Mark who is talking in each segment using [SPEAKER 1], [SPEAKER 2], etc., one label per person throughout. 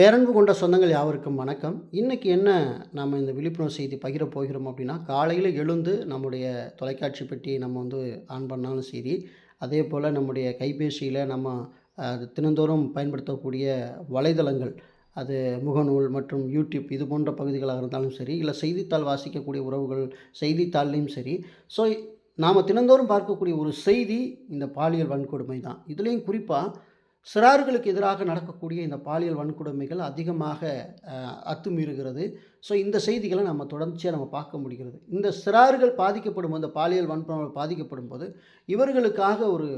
[SPEAKER 1] பேரன்பு கொண்ட சொந்தங்கள் யாவருக்கும் வணக்கம். இன்றைக்கி என்ன நாம் இந்த விழிப்புணர்வு செய்தி பகிர போகிறோம் அப்படின்னா காலையில் எழுந்து நம்முடைய தொலைக்காட்சி பெட்டி நம்ம வந்து ஆன் பண்ணாலும் சரி அதே போல் நம்முடைய கைபேசியில் நம்ம தினந்தோறும் பயன்படுத்தக்கூடிய வலைதளங்கள் அது முகநூல் மற்றும் யூடியூப் இது போன்ற பகுதிகளாக இருந்தாலும் சரி இல்லை செய்தித்தாள் வாசிக்கக்கூடிய உறவுகள் செய்தித்தாள்லேயும் சரி ஸோ நாம் தினந்தோறும் பார்க்கக்கூடிய ஒரு செய்தி இந்த பாலியல் வன்கொடுமை தான் இதுலேயும் குறிப்பாக சிறார்களுக்கு எதிராக நடக்கக்கூடிய இந்த பாலியல் வன்கொடுமைகள் அதிகமாக அத்துமீறுகிறது. ஸோ இந்த செய்திகளை நம்ம தொடர்ச்சியாக நம்ம பார்க்க முடிகிறது. இந்த சிறார்கள் பாதிக்கப்படும் அந்த பாலியல் வன்கொடுமை பாதிக்கப்படும் போது இவர்களுக்காக ஒரு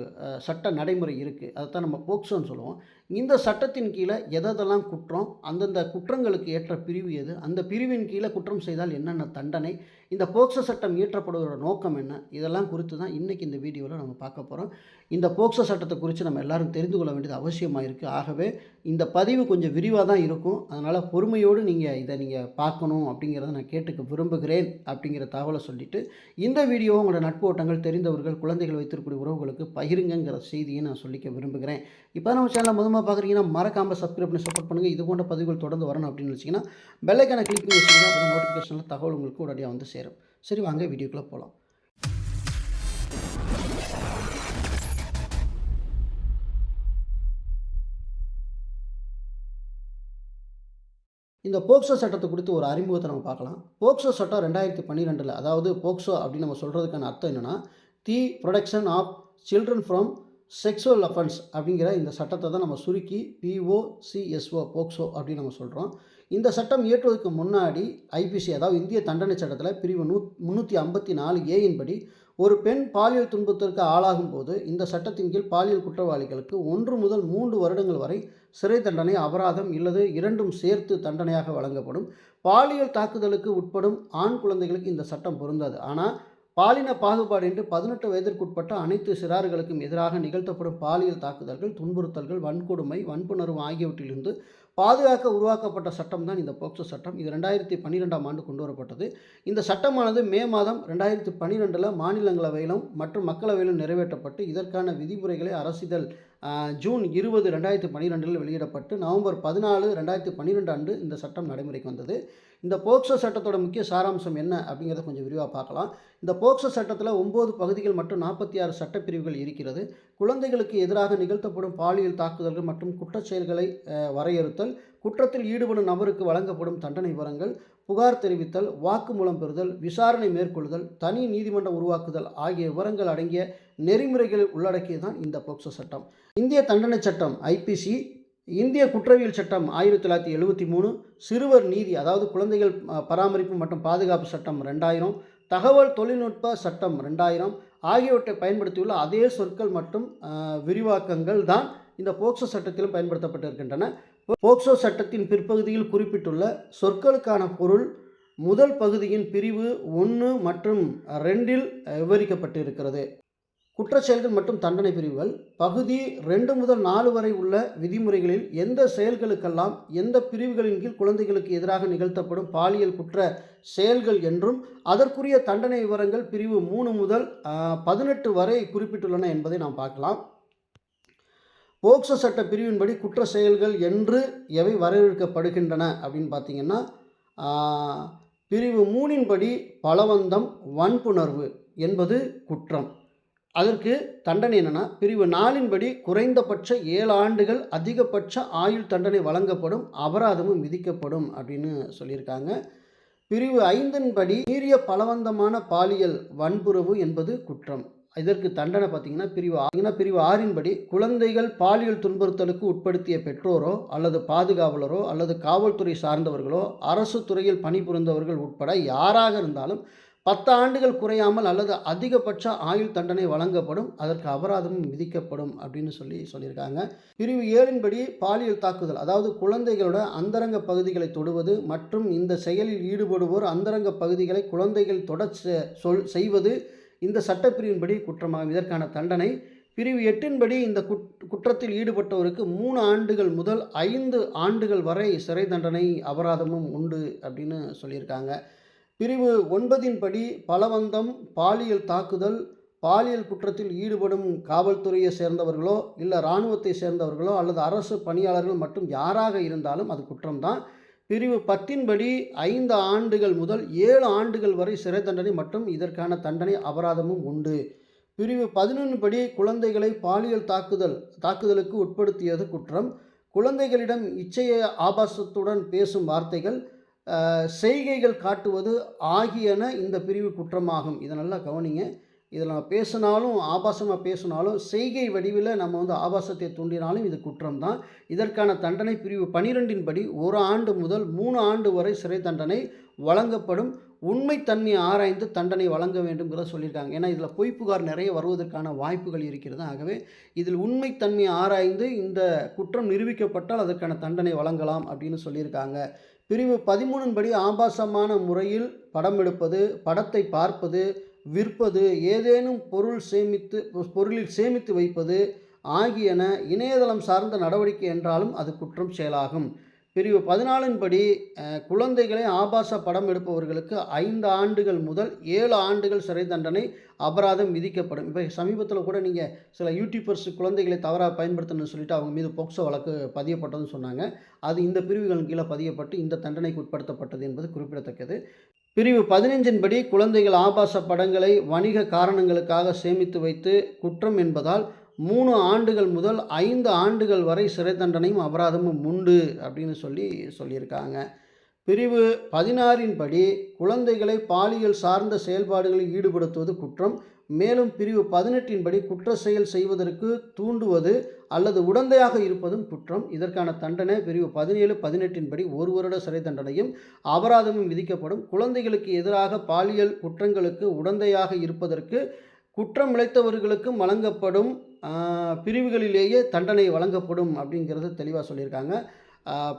[SPEAKER 1] சட்ட நடைமுறை இருக்குது அதைத்தான் நம்ம போக்சோன்னு சொல்லுவோம். இந்த சட்டத்தின் கீழே எதெல்லாம் குற்றம் அந்தந்த குற்றங்களுக்கு ஏற்ற பிரிவு எது அந்த பிரிவின் கீழே குற்றம் செய்தால் என்னென்ன தண்டனை இந்த போக்சோ சட்டம் இயற்றப்படுவதோட நோக்கம் என்ன இதெல்லாம் குறித்து தான் இன்றைக்கி இந்த வீடியோவில் நம்ம பார்க்க போகிறோம் இந்த போக்சோ சட்டத்தை குறித்து நம்ம எல்லாரும் தெரிந்து கொள்ள வேண்டியது அவசியமாக இருக்குது ஆகவே இந்த பதிவு கொஞ்சம் விரிவாக தான் இருக்கும். அதனால் பொறுமையோடு நீங்கள் இதை நீங்கள் பார்க்க பார்க்கணும் அப்படிங்கிறத நான் கேட்டுக்க விரும்புகிறேன் அப்படிங்கிற தகவலை சொல்லிவிட்டு இந்த வீடியோ உங்களோட நட்பு ஓட்டங்கள் தெரிந்தவர்கள் குழந்தைகள் வைத்திருக்கக்கூடிய உறவுகளுக்கு பகிருங்கங்கிற செய்தியை நான் சொல்லிக்க விரும்புகிறேன். இப்போ நம்ம சேனலை முதமாக பார்க்குறீங்கன்னா மறக்காமல் சப்ஸ்கிரைப் பண்ணி சப்போர்ட் பண்ணுங்கள் இது போன்ற பதிவுகள் தொடர்ந்து வரணும் அப்படின்னு வச்சிங்கன்னா பெல்லைக்கான கிளிக் பண்ணி வச்சிங்கன்னா நோட்டிஃபிகேஷனில் தகவல் உங்களுக்கு உடனடியாக வந்து சேரும். சரி வாங்க வீடியோக்குள்ளே போகலாம் இந்த போக்சோ சட்டத்தை குறித்து ஒரு அறிமுகத்தை நம்ம பார்க்கலாம். போக்சோ சட்டம் ரெண்டாயிரத்தி பன்னிரெண்டில் அதாவது போக்சோ அப்படின்னு நம்ம சொல்கிறதுக்கான அர்த்தம் என்னென்னா the protection of children from sexual offence அப்படிங்கிற இந்த சட்டத்தை தான் நம்ம சுருக்கி பிஓசிஎஸ்ஓ போக்சோ அப்படின்னு நம்ம சொல்கிறோம் இந்த சட்டம் இயற்றுவதற்கு முன்னாடி ஐபிசி அதாவது இந்திய தண்டனை சட்டத்தில் பிரிவு நூ முந்நூற்றி ஐம்பத்தி நாலு ஏயின் படி ஒரு பெண் பாலியல் துன்பத்திற்கு ஆளாகும் போது இந்த சட்டத்தின் கீழ் பாலியல் குற்றவாளிகளுக்கு ஒன்று முதல் மூன்று வருடங்கள் வரை சிறை தண்டனை அபராதம் இல்லது இரண்டும் சேர்த்து தண்டனையாக வழங்கப்படும். பாலியல் தாக்குதலுக்கு உட்படும் ஆண் குழந்தைகளுக்கு இந்த சட்டம் பொருந்தாது. ஆனால் பாலின பாகுபாடு என்று பதினெட்டு வயதிற்குட்பட்ட அனைத்து சிறார்களுக்கும் எதிராக நிகழ்த்தப்படும் பாலியல் தாக்குதல்கள் துன்புறுத்தல்கள் வன்கொடுமை வன்புணர்வு ஆகியவற்றிலிருந்து பாதுகாக்க உருவாக்கப்பட்ட சட்டம் தான் இந்த போக்சோ சட்டம். இது ரெண்டாயிரத்தி பன்னிரெண்டாம் ஆண்டு கொண்டு வரப்பட்டது. இந்த சட்டமானது மே மாதம் ரெண்டாயிரத்தி பன்னிரெண்டில் மாநிலங்களவையிலும் மற்றும் மக்களவையிலும் நிறைவேற்றப்பட்டு இதற்கான விதிமுறைகளை அரசிதழ் ஜூன் இருபது ரெண்டாயிரத்தி பன்னிரெண்டில் வெளியிடப்பட்டு நவம்பர் பதினாலு ரெண்டாயிரத்தி பன்னிரெண்டு ஆண்டு இந்த சட்டம் நடைமுறைக்கு வந்தது. இந்த போக்சோ சட்டத்தோட முக்கிய சாராம்சம் என்ன அப்படிங்கிறத கொஞ்சம் விரிவாக பார்க்கலாம். இந்த போக்சோ சட்டத்தில் ஒம்பது பகுதிகள் மற்றும் நாற்பத்தி ஆறு சட்டப்பிரிவுகள் இருக்கிறது. குழந்தைகளுக்கு எதிராக நிகழ்த்தப்படும் பாலியல் தாக்குதல்கள் மற்றும் குற்றச்செயல்களை வரையறுத்தல் குற்றத்தில் ஈடுபடும் நபருக்கு வழங்கப்படும் தண்டனை விவரங்கள் புகார் தெரிவித்தல் வாக்குமூலம் பெறுதல் விசாரணை மேற்கொள்ளுதல் தனி நீதிமன்றம் உருவாக்குதல் ஆகிய விவரங்கள் அடங்கிய நெறிமுறைகள் உள்ளடக்கியதுதான் இந்த போக்சோ சட்டம். இந்திய தண்டனை சட்டம் ஐபிசி இந்திய குற்றவியல் சட்டம் ஆயிரத்தி தொள்ளாயிரத்தி எழுபத்தி மூணு சிறுவர் நீதி அதாவது குழந்தைகள் பராமரிப்பு மற்றும் பாதுகாப்பு சட்டம் ரெண்டாயிரம் தகவல் தொழில்நுட்ப சட்டம் ரெண்டாயிரம் ஆகியவற்றை பயன்படுத்தியுள்ள அதே சொற்கள் மற்றும் விரிவாக்கங்கள் தான் இந்த போக்சோ சட்டத்திலும் பயன்படுத்தப்பட்டிருக்கின்றன. போக்சோ சட்டத்தின் பிற்பகுதியில் குறிப்பிட்டுள்ள சொற்களுக்கான பொருள் முதல் பகுதியின் பிரிவு ஒன்று மற்றும் ரெண்டில் விவரிக்கப்பட்டிருக்கிறது. குற்றச்செயல்கள் மற்றும் தண்டனை பிரிவுகள். பகுதி ரெண்டு முதல் நாலு வரை உள்ள விதிமுறைகளில் எந்த செயல்களுக்கெல்லாம் எந்த பிரிவுகளின் கீழ் குழந்தைகளுக்கு எதிராக நிகழ்த்தப்படும் பாலியல் குற்ற செயல்கள் என்றும் அதற்குரிய தண்டனை விவரங்கள் பிரிவு மூணு முதல் பதினெட்டு வரை குறிப்பிட்டுள்ளன என்பதை நாம் பார்க்கலாம். போக்சோ சட்ட பிரிவின்படி குற்ற செயல்கள் என்று எவை வரையறுக்கப்படுகின்றன அப்படின்னு பார்த்தீங்கன்னா பிரிவு மூணின்படி பலவந்தம் வன்புணர்வு என்பது குற்றம். அதற்கு தண்டனை என்னென்னா பிரிவு நாலின்படி குறைந்தபட்ச ஏழு ஆண்டுகள் அதிகபட்ச ஆயுள் தண்டனை வழங்கப்படும் அபராதமும் விதிக்கப்படும் அப்படின்னு சொல்லியிருக்காங்க. பிரிவு ஐந்தின்படி மீறிய பலவந்தமான பாலியல் வன்புறவு என்பது குற்றம். இதற்கு தண்டனை பார்த்தீங்கன்னா பிரிவு ஆ- பிரிவு ஆறின்படி குழந்தைகள் பாலியல் துன்புறுத்தலுக்கு உட்படுத்திய பெற்றோரோ அல்லது பாதுகாவலரோ அல்லது காவல்துறை சார்ந்தவர்களோ அரசு துறையில் பணிபுரிந்தவர்கள் உட்பட யாராக இருந்தாலும் பத்து ஆண்டுகள் குறையாமல் அல்லது அதிகபட்ச ஆயுள் தண்டனை வழங்கப்படும் அதற்கு அபராதமும் விதிக்கப்படும் அப்படின்னு சொல்லி சொல்லியிருக்காங்க. பிரிவு ஏழின்படி பாலியல் தாக்குதல் அதாவது குழந்தைகளோட அந்தரங்க பகுதிகளை தொடுவது மற்றும் இந்த செயலில் ஈடுபடுவோர் அந்தரங்க பகுதிகளை குழந்தைகள் தொட செ- சொல் செய்வது இந்த சட்டப்பிரிவின்படி குற்றமாகும். இதற்கான தண்டனை பிரிவு எட்டின்படி இந்த குட் குற்றத்தில் ஈடுபட்டவருக்கு மூணு ஆண்டுகள் முதல் ஐந்து ஆண்டுகள் வரை சிறை தண்டனை அபராதமும் உண்டு அப்படின்னு சொல்லியிருக்காங்க. பிரிவு ஒன்பதின்படி பலவந்தம் பாலியல் தாக்குதல் பாலியல் குற்றத்தில் ஈடுபடும் காவல்துறையை சேர்ந்தவர்களோ இல்லை இராணுவத்தை சேர்ந்தவர்களோ அல்லது அரசு பணியாளர்கள் மற்றும் யாராக இருந்தாலும் அது குற்றம்தான். பிரிவு பத்தின்படி ஐந்து ஆண்டுகள் முதல் ஏழு ஆண்டுகள் வரை சிறை தண்டனை மற்றும் இதற்கான தண்டனை அபராதமும் உண்டு. பிரிவு பதினொன்று படி குழந்தைகளை பாலியல் தாக்குதல் தாக்குதலுக்கு உட்படுத்தியது குற்றம். குழந்தைகளிடம் இச்சைய ஆபாசத்துடன் பேசும் வார்த்தைகள் செய்கைகள் காட்டுவது ஆகியன இந்த பிரிவு குற்றமாகும். இதை நல்லா கவனிங்க. இதில் நான் பேசினாலும் ஆபாசமாக பேசினாலும் செய்கை வடிவில் நம்ம வந்து ஆபாசத்தை தூண்டினாலும் இது குற்றம் தான் இதற்கான தண்டனை பிரிவு பனிரெண்டின் படி ஒரு ஆண்டு முதல் மூணு ஆண்டு வரை சிறை தண்டனை வழங்கப்படும். உண்மைத்தன்மை ஆராய்ந்து தண்டனை வழங்க வேண்டும்ங்கிறத சொல்லியிருக்காங்க. ஏன்னா இதில் பொய் புகார் நிறைய வருவதற்கான வாய்ப்புகள் இருக்கிறது. ஆகவே இதில் உண்மைத்தன்மை ஆராய்ந்து இந்த குற்றம் நிரூபிக்கப்பட்டால் அதற்கான தண்டனை வழங்கலாம் அப்படின்னு சொல்லியிருக்காங்க. பிரிவு பதிமூணின்படி ஆபாசமான முறையில் படம் எடுப்பது படத்தை பார்ப்பது விற்பது ஏதேனும் பொருள் சேமித்து பொருளில் சேமித்து வைப்பது ஆகியன இணையதளம் சார்ந்த நடவடிக்கை என்றாலும் அது குற்றம் செயலாகும். பிரிவு பதினாலின் படி குழந்தைகளை ஆபாச படம் எடுப்பவர்களுக்கு ஐந்து ஆண்டுகள் முதல் ஏழு ஆண்டுகள் சிறை தண்டனை அபராதம் விதிக்கப்படும். இப்போ சமீபத்தில் கூட நீங்கள் சில யூடியூபர்ஸ் குழந்தைகளை தவறாக பயன்படுத்தணும்னு சொல்லிட்டு அவங்க மீது போக்சோ வழக்கு பதியப்பட்டதுன்னு சொன்னாங்க. அது இந்த பிரிவுகளின் கீழே பதியப்பட்டு இந்த தண்டனைக்கு உட்படுத்தப்பட்டது என்பது குறிப்பிடத்தக்கது. பிரிவு பதினைஞ்சின்படி குழந்தைகள் ஆபாச படங்களை வணிக காரணங்களுக்காக சேமித்து வைத்து குற்றம் என்பதால் மூணு ஆண்டுகள் முதல் ஐந்து ஆண்டுகள் வரை சிறை தண்டனையும் அபராதமும் உண்டு அப்படின்னு சொல்லி சொல்லியிருக்காங்க. பிரிவு பதினாறின் படி குழந்தைகளை பாலியல் சார்ந்த செயல்பாடுகளில் ஈடுபடுத்துவது குற்றம் மேலும் பிரிவு பதினெட்டின் படி குற்ற செயல் செய்வதற்கு தூண்டுவது அல்லது உடந்தையாக இருப்பதும் குற்றம். இதற்கான தண்டனை பிரிவு பதினேழு பதினெட்டின் படி ஒரு வருட சிறை தண்டனையும் அபராதமும் விதிக்கப்படும். குழந்தைகளுக்கு எதிராக பாலியல் குற்றங்களுக்கு உடந்தையாக இருப்பதற்கு குற்றம் இழைத்தவர்களுக்கும் வழங்கப்படும் பிரிவுகளிலேயே தண்டனை வழங்கப்படும் அப்படிங்கிறது தெளிவாக சொல்லியிருக்காங்க.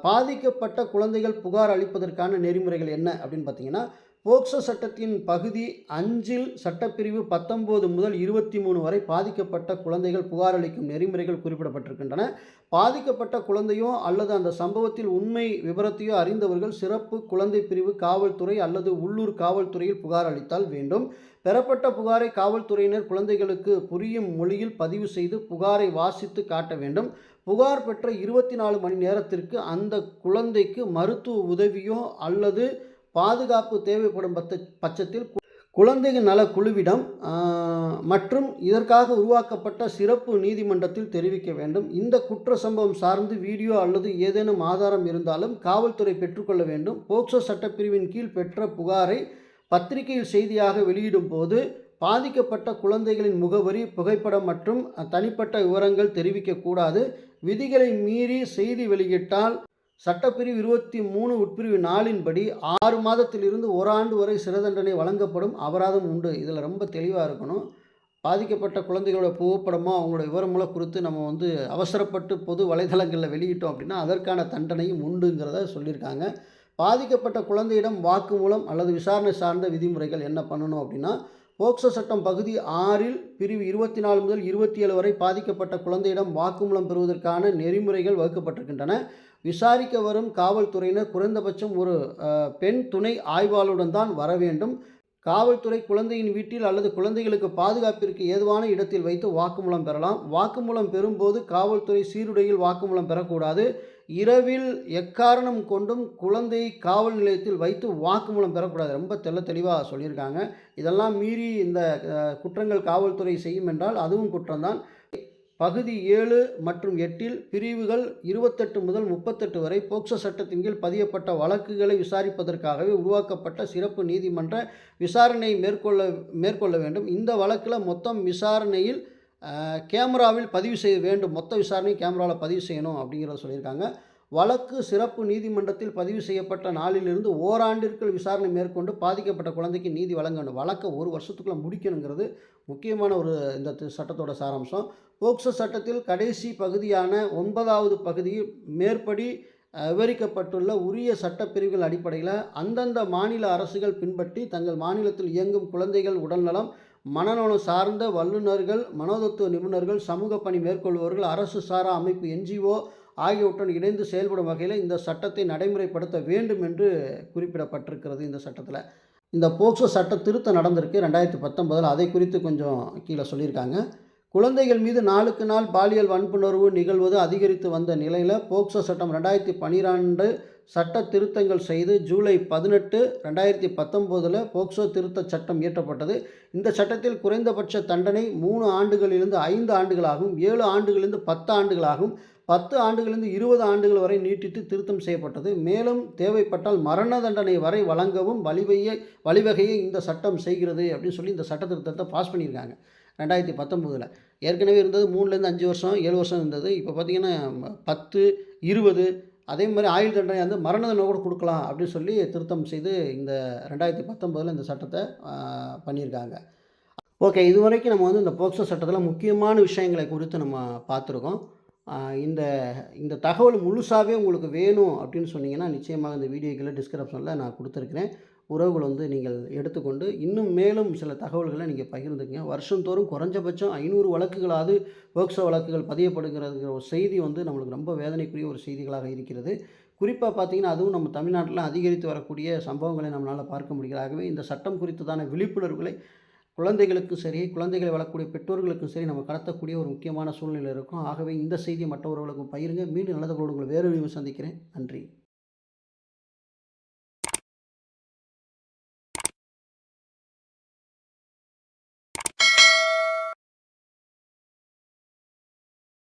[SPEAKER 1] பாதிக்கப்பட்ட குழந்தைகள் புகார் அளிப்பதற்கான நெறிமுறைகள் என்ன அப்படின்னு பார்த்தீங்கன்னா போக்சோ சட்டத்தின் பகுதி அஞ்சில் சட்டப்பிரிவு பத்தொம்போது முதல் இருபத்தி மூணு வரை பாதிக்கப்பட்ட குழந்தைகள் புகார் அளிக்கும் நெறிமுறைகள் குறிப்பிடப்பட்டிருக்கின்றன. பாதிக்கப்பட்ட குழந்தையோ அல்லது அந்த சம்பவத்தில் உண்மை விவரத்தையோ அறிந்தவர்கள் சிறப்பு குழந்தை பிரிவு காவல்துறை அல்லது உள்ளூர் காவல்துறையில் புகார் அளித்தால் வேண்டும். பெறப்பட்ட புகாரை காவல்துறையினர் குழந்தைகளுக்கு புரியும் மொழியில் பதிவு செய்து புகாரை வாசித்து காட்ட வேண்டும். புகார் பெற்ற இருபத்தி நாலு மணி நேரத்திற்கு அந்த குழந்தைக்கு மருத்துவ உதவியோ அல்லது பாதுகாப்பு தேவைப்படும் பத்த பட்சத்தில் குழந்தைகள் நல குழுவிடம் மற்றும் இதற்காக உருவாக்கப்பட்ட சிறப்பு நீதிமன்றத்தில் தெரிவிக்க வேண்டும். இந்த குற்ற சம்பவம் சார்ந்து வீடியோ அல்லது ஏதேனும் ஆதாரம் இருந்தாலும் காவல்துறை பெற்றுக்கொள்ள வேண்டும். போக்சோ சட்டப்பிரிவின் கீழ் பெற்ற புகாரை பத்திரிகையில் செய்தியாக வெளியிடும் போது பாதிக்கப்பட்ட குழந்தைகளின் முகவரி புகைப்படம் மற்றும் தனிப்பட்ட விவரங்கள் தெரிவிக்கக்கூடாது விதிகளை மீறி செய்தி வெளியிட்டால் சட்டப்பிரிவு இருபத்தி மூணு உட்பிரிவு நாலின்படி ஆறு மாதத்திலிருந்து ஒரு ஆண்டு வரை சிறை தண்டனை வழங்கப்படும் அபராதம் உண்டு. இதில் ரொம்ப தெளிவாக இருக்கணும். பாதிக்கப்பட்ட குழந்தைகளோட புகைப்படமோ அவங்களோட விவரங்களோ குறித்து நம்ம வந்து அவசரப்பட்டு பொது வலைதளங்களில் வெளியிட்டோம் அப்படின்னா அதற்கான தண்டனையும் உண்டுங்கிறத சொல்லியிருக்காங்க. பாதிக்கப்பட்ட குழந்தையிடம் வாக்குமூலம் அல்லது விசாரணை சார்ந்த விதிமுறைகள் என்ன பண்ணணும் அப்படின்னா போக்சோ சட்டம் பகுதி ஆறில் பிரிவு இருபத்தி நாலு முதல் இருபத்தி ஏழு வரை பாதிக்கப்பட்ட குழந்தையிடம் வாக்குமூலம் பெறுவதற்கான நெறிமுறைகள் வகுக்கப்பட்டிருக்கின்றன. விசாரிக்க வரும் காவல்துறையினர் குறைந்தபட்சம் ஒரு பெண் துணை ஆய்வாளருடன் தான் வர வேண்டும். காவல்துறை குழந்தையின் வீட்டில் அல்லது குழந்தைகளுக்கு பாதுகாப்பிற்கு ஏதுவான இடத்தில் வைத்து வாக்குமூலம் பெறலாம். வாக்குமூலம் பெறும்போது காவல்துறை சீருடையில் வாக்குமூலம் பெறக்கூடாது. இரவில் எக்காரணம் கொண்டும் குழந்தையை காவல் நிலையத்தில் வைத்து வாக்குமூலம் பெறக்கூடாது. ரொம்ப தெள்ள தெளிவாக சொல்லியிருக்காங்க. இதெல்லாம் மீறி இந்த குற்றங்கள் காவல்துறை செய்யும் என்றால் அதுவும் குற்றம்தான். பகுதி ஏழு மற்றும் எட்டில் பிரிவுகள் இருபத்தெட்டு முதல் முப்பத்தெட்டு வரை போக்சோ சட்டத்தின் கீழ் பதியப்பட்ட வழக்குகளை விசாரிப்பதற்காகவே உருவாக்கப்பட்ட சிறப்பு நீதிமன்ற விசாரணை மேற்கொள்ள மேற்கொள்ள வேண்டும். இந்த வழக்கில் மொத்தம் விசாரணையில் கேமராவில் பதிவு செய்ய வேண்டும். மொத்த விசாரணை கேமராவில் பதிவு செய்யணும் அப்படிங்கிறத சொல்லியிருக்காங்க. வழக்கு சிறப்பு நீதிமன்றத்தில் பதிவு செய்யப்பட்ட நாளிலிருந்து ஓராண்டிற்குள் விசாரணை மேற்கொண்டு பாதிக்கப்பட்ட குழந்தைக்கு நீதி வழங்கணும் வழக்கை ஒரு வருஷத்துக்குள்ளே முடிக்கணுங்கிறது முக்கியமான ஒரு இந்த சட்டத்தோட சாராம்சம். போக்சோ சட்டத்தில் கடைசி பகுதியான ஒன்பதாவது பகுதியில் மேற்படி விவரிக்கப்பட்டுள்ள உரிய சட்டப்பிரிவுகள் அடிப்படையில் அந்தந்த மாநில அரசுகள் பின்பற்றி தங்கள் மாநிலத்தில் இயங்கும் குழந்தைகள் உடல்நலம் மனநலம் சார்ந்த வல்லுநர்கள் மனோதத்துவ நிபுணர்கள் சமூக பணி மேற்கொள்பவர்கள் அரசு சாரா அமைப்பு என்ஜிஓ ஆகியவற்றுடன் இணைந்து செயல்படும் வகையில் இந்த சட்டத்தை நடைமுறைப்படுத்த வேண்டும் என்று குறிப்பிடப்பட்டிருக்கிறது இந்த சட்டத்தில். இந்த போக்சோ சட்ட திருத்தம் நடந்திருக்கு ரெண்டாயிரத்தி பத்தொன்பதில். அதை குறித்து கொஞ்சம் கீழே சொல்லியிருக்காங்க. குழந்தைகள் மீது நாளுக்கு நாள் பாலியல் வன்புணர்வு நிகழ்வது அதிகரித்து வந்த நிலையில் போக்சோ சட்டம் ரெண்டாயிரத்தி பன்னிரெண்டு சட்ட திருத்தங்கள் செய்து ஜூலை பதினெட்டு ரெண்டாயிரத்தி பத்தொம்போதில் போக்சோ திருத்த சட்டம் இயற்றப்பட்டது. இந்த சட்டத்தில் குறைந்தபட்ச தண்டனை மூணு ஆண்டுகளிலிருந்து ஐந்து ஆண்டுகளாகவும் ஏழு ஆண்டுகளிலிருந்து பத்து ஆண்டுகளாகவும் பத்து ஆண்டுகளிலிருந்து இருபது ஆண்டுகள் வரை நீட்டித்து திருத்தம் செய்யப்பட்டது. மேலும் தேவைப்பட்டால் மரண தண்டனை வரை வழங்கவும் வழிவையை வழிவகையை இந்த சட்டம் செய்கிறது அப்படின்னு சொல்லி இந்த சட்ட திருத்தத்தை பாஸ் பண்ணியிருக்காங்க. ரெண்டாயிரத்தி பத்தொம்போதில் ஏற்கனவே இருந்தது மூணுலேருந்து அஞ்சு வருஷம் ஏழு வருஷம் இருந்தது. இப்போ பார்த்தீங்கன்னா பத்து இருபது அதே மாதிரி ஆயுள் தண்டனை வந்து மரண தண்டனை கூட கொடுக்கலாம் அப்படின்னு சொல்லி திருத்தம் செய்து இந்த ரெண்டாயிரத்தி பத்தொம்போதில் இந்த சட்டத்தை பண்ணியிருக்காங்க. ஓகே இது வரைக்கும் நம்ம வந்து இந்த போக்சோ சட்டத்தில் முக்கியமான விஷயங்களை குறித்து நம்ம பார்த்துருக்கோம். இந்த இந்த தகவல் முழுசாகவே உங்களுக்கு வேணும் அப்படின்னு சொன்னீங்கன்னா நிச்சயமாக இந்த வீடியோக்களை டிஸ்கிரிப்ஷனில் நான் கொடுத்துருக்கிறேன். உறவுகள் வந்து நீங்கள் எடுத்துக்கொண்டு இன்னும் மேலும் சில தகவல்களை நீங்கள் பகிர்ந்துக்கங்க. வருஷந்தோறும் குறைஞ்சபட்சம் ஐநூறு வழக்குகளாவது போக்சோ வழக்குகள் பதியப்படுகிறதுங்கிற ஒரு செய்தி வந்து நம்மளுக்கு ரொம்ப வேதனைக்குரிய ஒரு செய்திகளாக இருக்கிறது. குறிப்பாக பார்த்தீங்கன்னா அதுவும் நம்ம தமிழ்நாட்டில் அதிகரித்து வரக்கூடிய சம்பவங்களை நம்மளால் பார்க்க முடிகிறது ஆகவே இந்த சட்டம் குறித்ததான விழிப்புணர்வுகளை குழந்தைகளுக்கும் சரி குழந்தைகளை வளர்க்கக்கூடிய பெற்றோர்களுக்கும் சரி நம்ம கடத்தக்கூடிய ஒரு முக்கியமான சூழ்நிலை இருக்கும். ஆகவே இந்த செய்தியை மற்றவர்களுக்கும் பயிருங்க மீண்டும் நல்லது கொள்ளுங்கள் வேறு சந்திக்கிறேன். நன்றி.